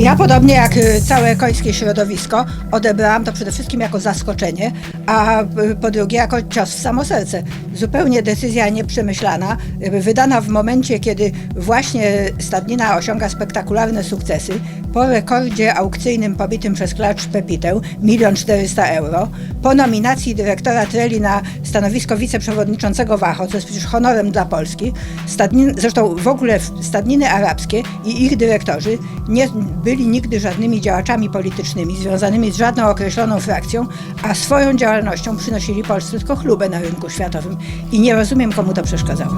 Ja podobnie jak y, całe końskie środowisko odebrałam to przede wszystkim jako zaskoczenie, a y, po drugie jako cios w samo serce. Zupełnie decyzja nieprzemyślana, wydana w momencie, kiedy właśnie Stadnina osiąga spektakularne sukcesy, po rekordzie aukcyjnym pobitym przez klacz Pepitę, 1 400 euro, po nominacji dyrektora Treli na stanowisko wiceprzewodniczącego WAHO, co jest przecież honorem dla Polski, stadnin, zresztą w ogóle stadniny arabskie i ich dyrektorzy nie byli nigdy żadnymi działaczami politycznymi związanymi z żadną określoną frakcją, a swoją działalnością przynosili Polsce tylko chlubę na rynku światowym i nie rozumiem, komu to przeszkadzało.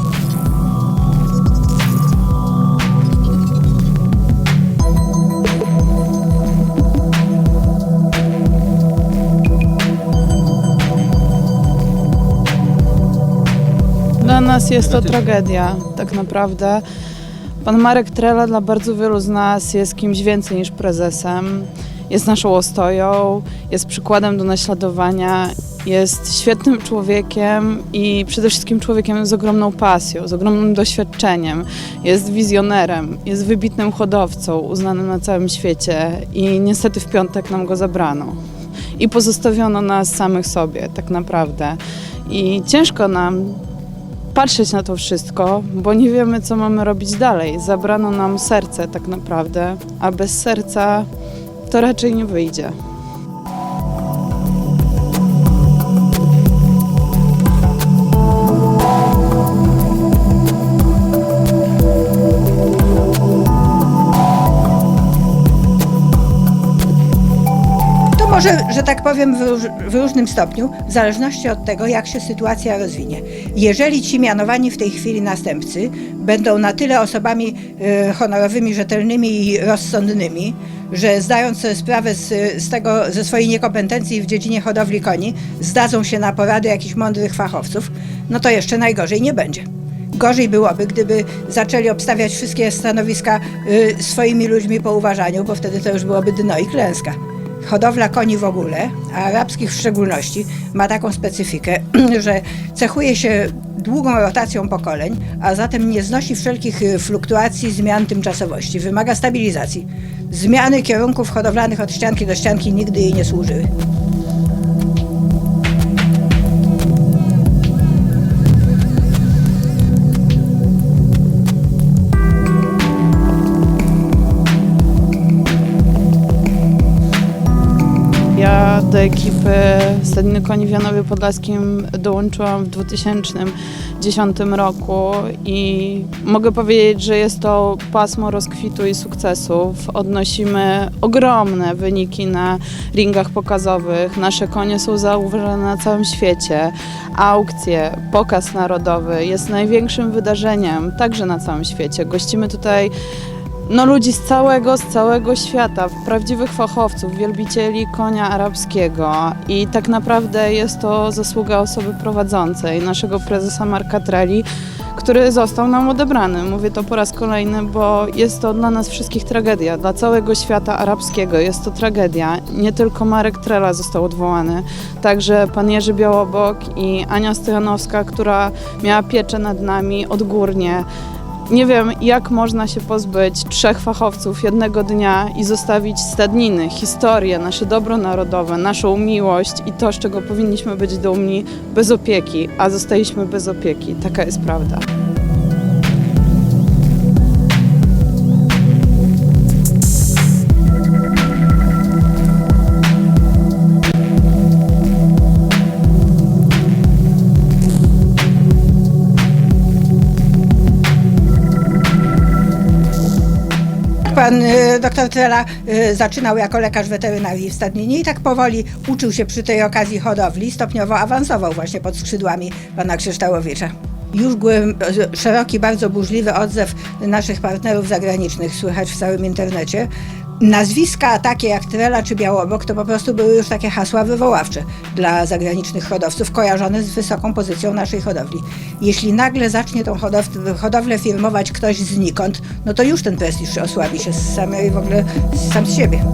Dla nas jest to tragedia, tak naprawdę. Pan Marek Trela dla bardzo wielu z nas jest kimś więcej niż prezesem. Jest naszą ostoją, jest przykładem do naśladowania, jest świetnym człowiekiem i przede wszystkim człowiekiem z ogromną pasją, z ogromnym doświadczeniem. Jest wizjonerem, jest wybitnym hodowcą, uznanym na całym świecie i niestety w piątek nam go zabrano. I pozostawiono nas samych sobie, tak naprawdę. I ciężko nam patrzeć na to wszystko, bo nie wiemy, co mamy robić dalej. Zabrano nam serce tak naprawdę, a bez serca to raczej nie wyjdzie. Może, że tak powiem, w, w różnym stopniu, w zależności od tego, jak się sytuacja rozwinie. Jeżeli ci mianowani w tej chwili następcy będą na tyle osobami e, honorowymi, rzetelnymi i rozsądnymi, że zdając sobie sprawę z, z tego, ze swojej niekompetencji w dziedzinie hodowli koni, zdadzą się na porady jakichś mądrych fachowców, no to jeszcze najgorzej nie będzie. Gorzej byłoby, gdyby zaczęli obstawiać wszystkie stanowiska y, swoimi ludźmi po uważaniu, bo wtedy to już byłoby dno i klęska. Hodowla koni w ogóle, a arabskich w szczególności, ma taką specyfikę, że cechuje się długą rotacją pokoleń, a zatem nie znosi wszelkich y, fluktuacji, zmian tymczasowości. Wymaga stabilizacji. Zmiany kierunków hodowlanych od ścianki do ścianki nigdy jej nie służyły. Do ekipy Stadniny Koni w Janowie Podlaskim dołączyłam w 2010 roku i mogę powiedzieć, że jest to pasmo rozkwitu i sukcesów. Odnosimy ogromne wyniki na ringach pokazowych. Nasze konie są zauważane na całym świecie. Aukcje, pokaz narodowy jest największym wydarzeniem także na całym świecie. Gościmy tutaj no ludzi z całego, z całego świata, prawdziwych fachowców, wielbicieli konia arabskiego i tak naprawdę jest to zasługa osoby prowadzącej, naszego prezesa Marka Treli, który został nam odebrany. Mówię to po raz kolejny, bo jest to dla nas wszystkich tragedia, dla całego świata arabskiego jest to tragedia. Nie tylko Marek Trela został odwołany, także pan Jerzy Białobok i Ania Stojanowska, która miała pieczę nad nami odgórnie. Nie wiem, jak można się pozbyć trzech fachowców jednego dnia i zostawić stadniny, historię, nasze dobro narodowe, naszą miłość i to, z czego powinniśmy być dumni, bez opieki, a zostaliśmy bez opieki. Taka jest prawda. Pan y, dr Trela y, zaczynał jako lekarz weterynarii w Stadninie i tak powoli uczył się przy tej okazji hodowli, stopniowo awansował właśnie pod skrzydłami pana Krzyształowicza. Już były y, szeroki, bardzo burzliwy odzew naszych partnerów zagranicznych, słychać w całym internecie. Nazwiska takie jak Trela czy Białobok to po prostu były już takie hasła wywoławcze dla zagranicznych hodowców, kojarzone z wysoką pozycją naszej hodowli. Jeśli nagle zacznie tą hodow- hodowlę firmować ktoś znikąd, no to już ten prestiż osłabi się z samej w ogóle sam z siebie.